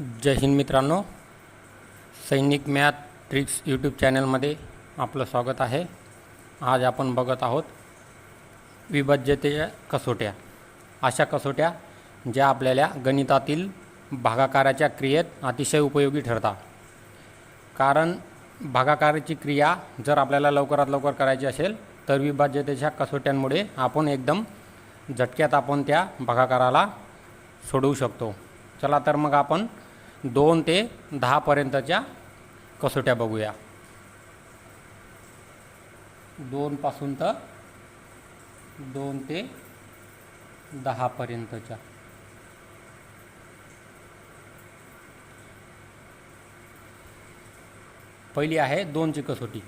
जय हिंद मित्रांनो. सैनिक math tricks YouTube चॅनलमध्ये आपलं स्वागत आहे. आज आपण बघत आहोत विभज्यतेच्या कसोट्या. अशा कसोट्या ज्या आपल्याला गणितातील भागाकाराच्या क्रियेत अतिशय उपयोगी ठरतात. कारण भागाकाराची क्रिया जर आपल्याला लवकरात लवकर करायची असेल तर विभाज्यतेच्या कसोट्यांमुळे आपण एकदम झटक्यात आपण त्या भागाकाराला सोडवू शकतो. चला तर मग आपण दोन ते दहापर्यंतच्या कसोट्या बघूया. दोनपासून तर दोन ते दहापर्यंतच्या पहिली आहे दोनची कसोटी.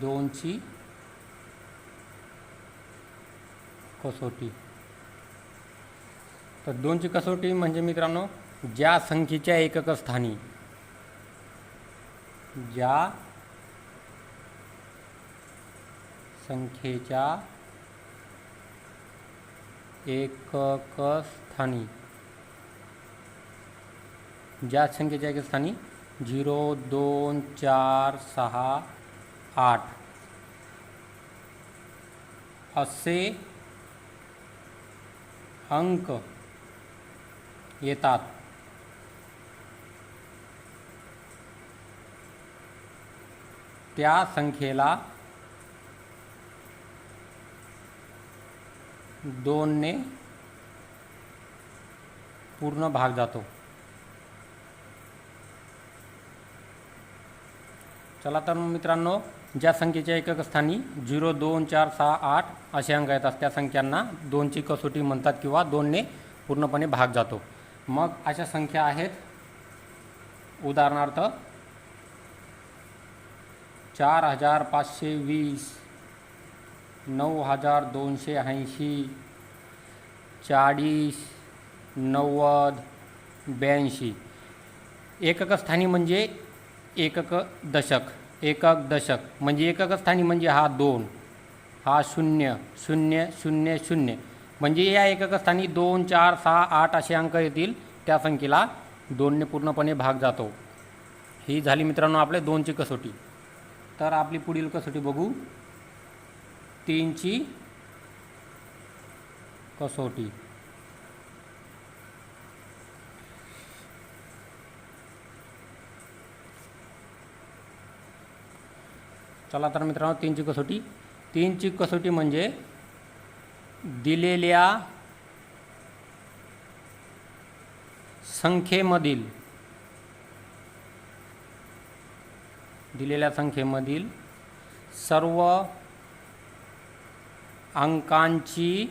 दोनची कसोटी. तर दोनची कसोटी म्हणजे मित्रांनो ज्या संख्येच्या एकक स्थानी ज्या संख्येच्या एकक स्थानी ज्या संख्येच्या एक स्थानी झिरो दोन चार सहा आठ असे अंक येतात. त्या संख्येला दोनने पूर्ण भाग जातो. चला तर मित्रांनो ज्या संख्येच्या एकक स्थानी झिरो दोन चार सहा आठ असे अंक येतात त्या संख्यांना दोनची कसोटी म्हणतात किंवा दोनने पूर्णपणे भाग जातो. मग अशा संख्या आहेत. उदाहरणार्थ चार हजार पाचशे वीस नऊ हजार दोनशे ऐंशी चाळीस नव्वद ब्याऐंशी. एकक स्थानी म्हणजे एकक दशक एकक दशक. म्हणजे एकक स्थानी म्हणजे हा दोन. हा शून्य. शून्य शून्य शून्य. म्हणजे या एकक स्थानी दोन चार सहा आठ असे अंक येतील. त्या संख्येला दोनने पूर्णपणे भाग जातो. ही झाली मित्रांनो आपले दोनची कसोटी. तर आपली पुढील कसोटी बघू. तीनची कसोटी. चला तर मित्रांनो तीनची कसोटी. तीनची कसोटी म्हणजे दिलेल्या संख्येमधील दिलेल्या संख्येमधील सर्व अंकांची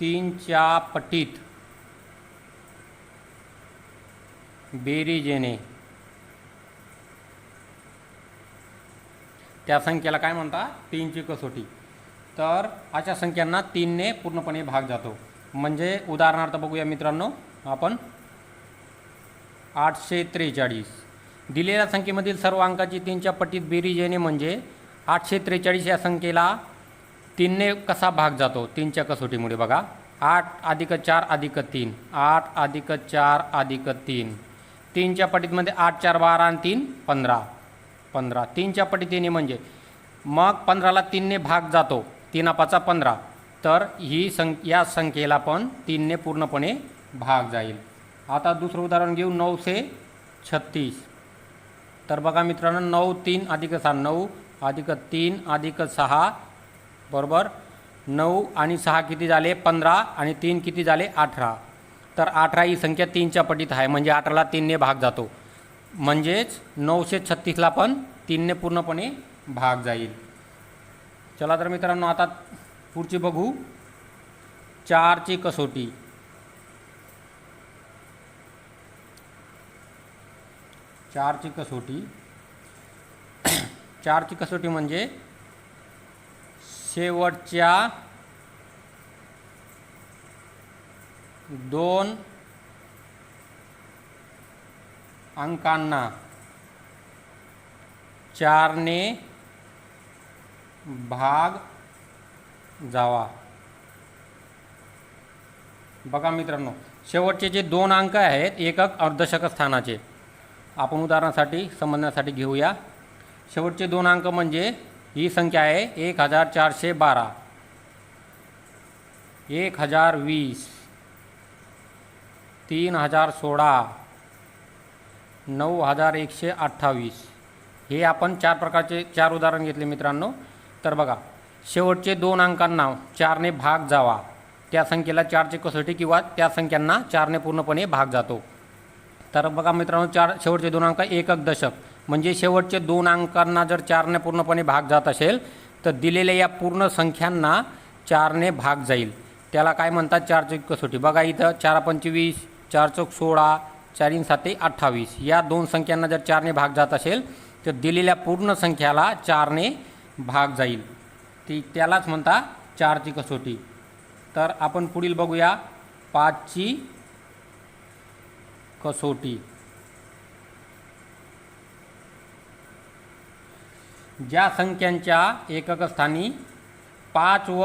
तीनच्या पटीत बेरीज येणे. त्या संख्येला काय म्हणतात तीनची कसोटी. तर अशा संख्यांना तीनने पूर्णपणे भाग जातो. म्हणजे उदाहरणार्थ बघूया मित्रांनो आपण आठशे त्रेचाळीस. दिलेल्या संख्येमधील सर्व अंकाची तीनच्या पटीत बेरीज येणे म्हणजे आठशे त्रेचाळीस या संख्येला तीनने कसा भाग जातो? तीनच्या कसोटीमुळे बघा. आठ अधिक चार अधिक तीन. आठ अधिक चार अधिक तीन. तीनच्या पटीतमध्ये आठ चार बारा आणि तीन पंधरा. पंधरा. तीनच्या पटीतीने म्हणजे. मग पंधराला तीनने भाग जातो. तीनापाचा पंधरा. तर ही सं या संख्येला पण तीनने पूर्णपणे भाग जाईल. आता दुसरं उदाहरण घेऊ. नऊशे छत्तीस. तर बघा मित्रांनो नऊ तीन अधिक सहा नऊ अधिक तीन अधिक सहा बरोबर? नऊ आणि सहा किती झाले? पंधरा आणि तीन किती झाले? अठरा. तर अठरा ही संख्या तीनच्या पटीत आहे. म्हणजे अठराला तीनने भाग जातो. म्हणजेच नऊशे छत्तीसला पण तीनने पूर्णपणे भाग जाईल. चला तर मित्रांनो आता पुढची बघू. चारची कसोटी. चारची कसोटी. चारची कसोटी म्हणजे शेवटच्या दोन अंकांना. चारने भाग जावा. बघा मित्रांनो शेवटचे जे दोन अंक आहेत एकक अर्धशक स्थानाचे. आपण उदाहरणासाठी समजण्यासाठी घेऊया. शेवटचे दोन अंक म्हणजे ही संख्या आहे एक हजार चारशे बारा. एक हजार वीस. तीन हजार सोळा. नऊ हजार एकशे अठ्ठावीस. हे आपण चार प्रकारचे चार उदाहरण घेतले मित्रांनो. तर बघा शेवटचे दोन अंकांना चारने भाग जावा. त्या संख्येला चारचे कसोटी किंवा त्या संख्यांना चारने पूर्णपणे भाग जातो. तर बघा मित्रांनो चार शेवटचे दोन अंक एकक दशक. म्हणजे शेवटचे दोन अंकांना जर चारने पूर्णपणे भाग जात असेल तर दिलेल्या या पूर्ण संख्यांना चारने भाग जाईल. त्याला काय म्हणतात? चारचे कसोटी. बघा इथं चार पंचवीस चार चौक सोळा चारीन साते अठ्ठावीस. या दोन संख्यांना जर चारने भाग जात असेल तर दिलेल्या पूर्ण संख्याला चारने भाग जाईल. ती त्यालाच म्हणता चारची कसोटी. तर आपण पुढील बघूया पाचची कसोटी. ज्या संख्यांच्या एककस्थानी पाच व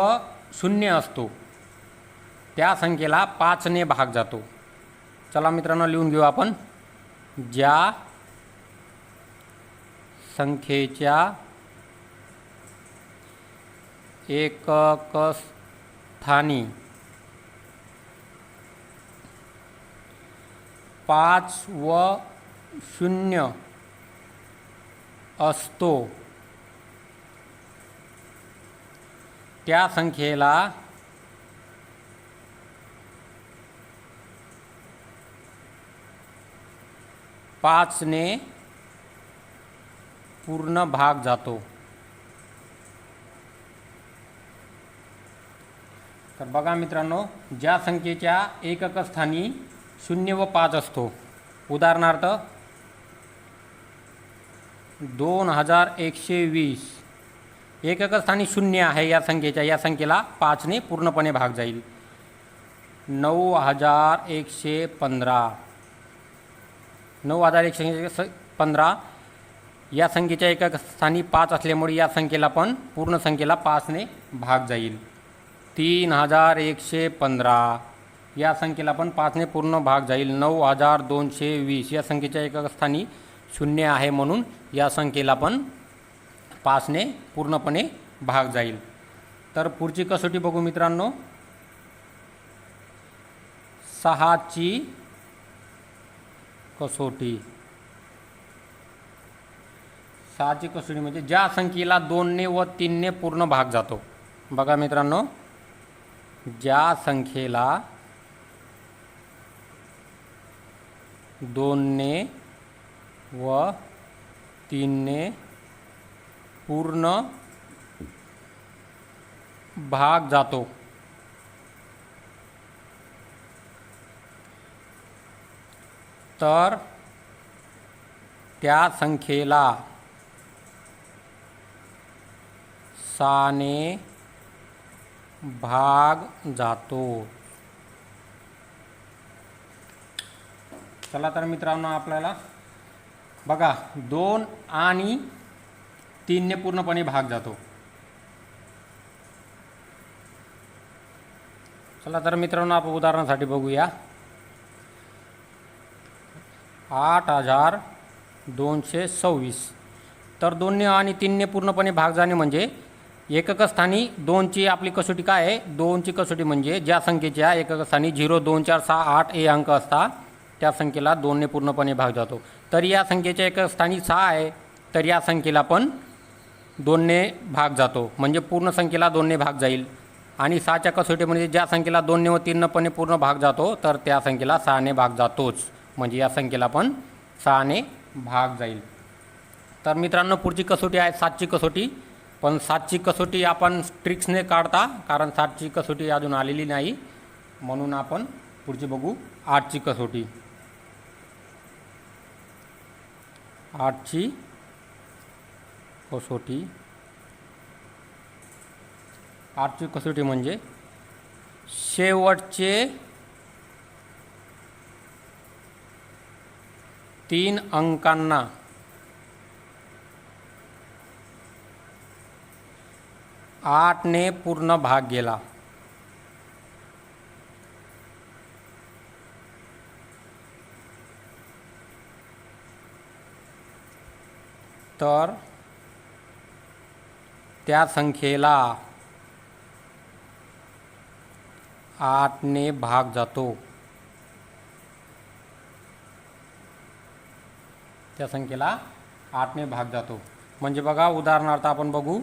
शून्य असतो त्या संख्येला पाचने भाग जातो. चला मित्रांनो लिहून घेऊ आपण. ज्या संख्येच्या एकक स्थानी पाच व शून्य असतो त्या संख्येला पाचने पूर्ण भाग जातो. तर बघा मित्रांनो ज्या संख्येच्या एकक स्थानी शून्य व पाच असतो. उदाहरणार्थ दोन हजार एकशे वीस. एकक स्थानी शून्य आहे या संख्येच्या या संख्येला पाचने पूर्णपणे भाग जाईल. नऊ हजार एकशे पंधरा. नऊ हजार एकशे स- पंधरा. या संख्येच्या एका स्थानी पाच असल्यामुळे या संख्येला पण पूर्ण संख्येला पाचने भाग जाईल. तीन हजार एकशे पंधरा. या संख्येला पण पाचने पूर्ण भाग जाईल. नऊ हजार दोनशे वीस. या संख्येच्या एका स्थानी शून्य आहे म्हणून या संख्येला पण पाचने पूर्णपणे भाग जाईल. तर पुढची कसोटी बघू मित्रांनो. सहाची कसोटी. सहाची कसोटी म्हणजे ज्या संख्येला दोनने व तीनने पूर्ण भाग जातो. बघा मित्रांनो ज्या संख्येला दोनने व तीनने पूर्ण भाग जातो तर त्या संख्येला साने भाग जातो. चला तर मित्रांनो आपल्याला बघा दोन आणि तीनने पूर्णपणे भाग जातो. चला तर मित्रांनो आपण उदाहरणासाठी बघूया. आठ हजार दोनशे सव्वीस. तर दोनने आणि तीनने पूर्णपणे भाग जाणे म्हणजे एकक स्थानी दोनची आपली कसोटी काय आहे? दोनची कसोटी म्हणजे ज्या संख्येच्या एकक स्थानी झिरो दोन चार सहा आठ ए अंक असतात त्या संख्येला दोनने पूर्णपणे भाग जातो. तर या संख्येच्या एकक स्थानी सहा आहे तर या संख्येला पण दोनने भाग जातो. म्हणजे पूर्ण संख्येला दोनने भाग जाईल. आणि सहाच्या कसोटीमध्ये म्हणजे ज्या संख्येला दोनने व तीनपणे पूर्ण भाग जातो तर त्या संख्येला सहाने भाग जातोच. म्हणजे या संख्येला पण सहाने भाग जाईल. तर मित्रांनो पुढची कसोटी आहे सातची कसोटी. पण सातची कसोटी आपण ट्रिक्सने काढता कारण सातची कसोटी अजून आलेली नाही. म्हणून आपण पुढची बघू आठची कसोटी. आठची कसोटी. आठची कसोटी म्हणजे शेवटचे तीन अंकांना. आठने पूर्ण भाग गेला. तर त्या संख्येला आठने भाग जातो. त्या संख्येला आठने भाग जातो. म्हणजे बघा उदाहरणार्थ आपण बघू.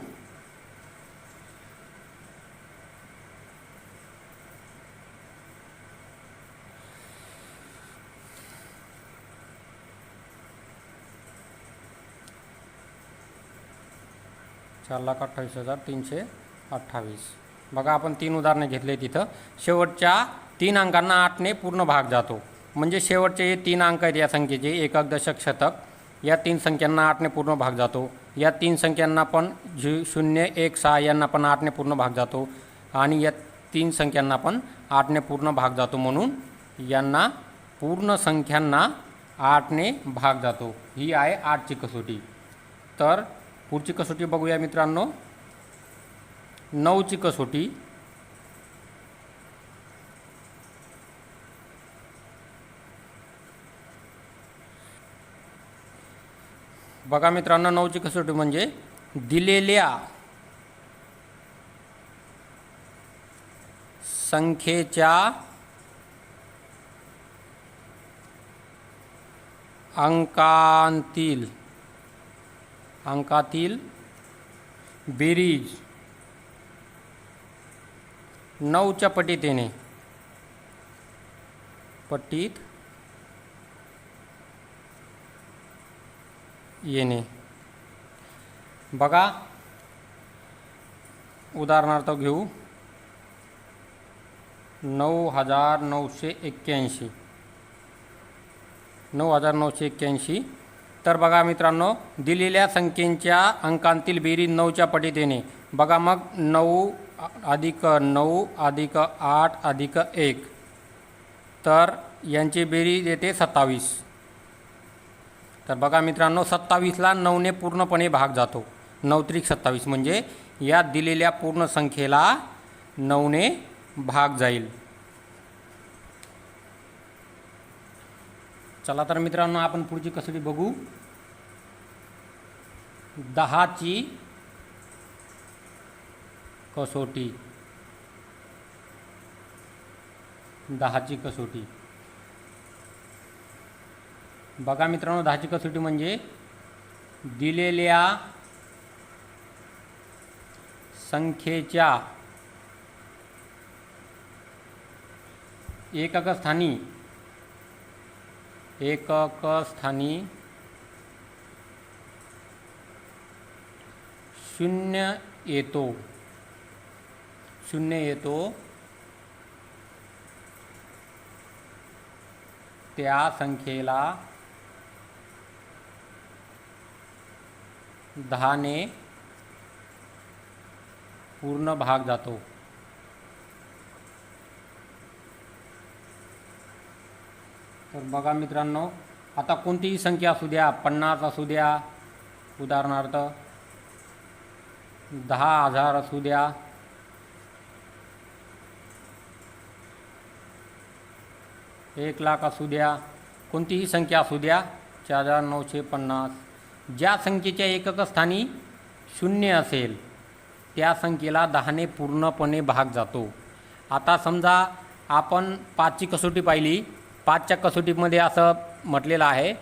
चार लाख अठ्ठावीस हजार तीनशे अठ्ठावीस. बघा आपण तीन उदाहरणे घेतले तिथं. शेवटच्या तीन अंकांना आठने पूर्ण भाग जातो. म्हणजे शेवटचे हे तीन अंक आहेत या संख्येचे. एकक दशक शतक. या तीन संख्यांना आठने पूर्ण भाग जातो. या तीन संख्यांना पण झि शून्य एक सहा यांना पण आठने पूर्ण भाग जातो. आणि या तीन संख्यांना पण आठने पूर्ण भाग जातो म्हणून यांना पूर्ण संख्यांना आठने भाग जातो. ही आहे आठची कसोटी. तर पुढची कसोटी बघूया मित्रांनो. नऊची कसोटी. बघा मित्रांनो नऊची कसोटी म्हणजे दिलेल्या संख्येच्या अंकांतील अंकातील बेरीज. नऊच्या पटीत येणे पट्टीत येणे. बघा उदाहरणार्थ घेऊ. नऊ हजार नऊशे एक्क्याऐंशी. नऊ हजार नऊशे एक्क्याऐंशी. तर बघा मित्रांनो दिलेल्या संख्येच्या अंकांतील बेरीज नऊच्या पटीत येणे बघा मग नऊ अधिक नऊ अधिक आठ अधिक एक. तर यांची बेरीज येते सत्तावीस. तर बघा मित्रांनो सत्तावीसला नऊने पूर्णपणे भाग जातो. नऊ त्रिक सत्तावीस म्हणजे या दिलेल्या पूर्ण संख्येला नऊने भाग जाईल. चला तर मित्रांनो आपण पुढची कसोटी बघू? दहाची कसोटी. दहाची कसोटी. बघा मित्रांनो दहाची कसोटी म्हणजे दिलेल्या संख्येच्या एकक स्थानी एकक स्थानी शून्य येतो. शून्य येतो. त्या संख्येला दहाने पूर्ण भाग जातो. तर बघा मित्रांनो आता कोणतीही संख्या असू द्या पन्नास असू द्या उदाहरणार्थ दहा हजार असू द्या एक लाख असू द्या कोणतीही संख्या असू द्या चार हजार नऊशे पन्नास. ज्या संख्येच्या एककस्थानी शून्य असेल त्या संख्येला दहाने पूर्णपणे भाग जातो. आता समजा आपण पाचची कसोटी पाहिली. पाचच्या कसोटीमध्ये असं म्हटलेलं आहे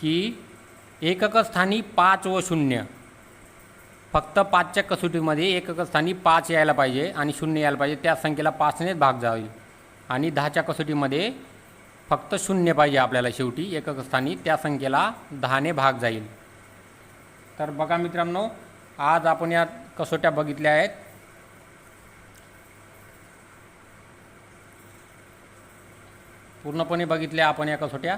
की एकक स्थानी पाच व शून्य. फक्त पाचच्या कसोटीमध्ये एककस्थानी पाच यायला पाहिजे आणि शून्य यायला पाहिजे. त्या संख्येला पाचनेच भाग जाईल. आणि दहाच्या कसोटीमध्ये फक्त शून्य पाहिजे आपल्याला शेवटी. एकक स्थानी त्या संख्येला दहाने भाग जाईल. तर बघा मित्रांनो आज आपण या कसोट्या बघितल्या आहेत. पूर्णपणे बघितल्या आपण या कसोट्या.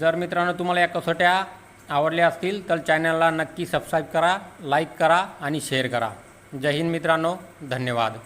जर मित्रांनो तुम्हाला या कसोट्या आवडल्या असतील तर चॅनलला नक्की सबस्क्राईब करा लाईक करा आणि शेअर करा. जय हिंद मित्रांनो धन्यवाद.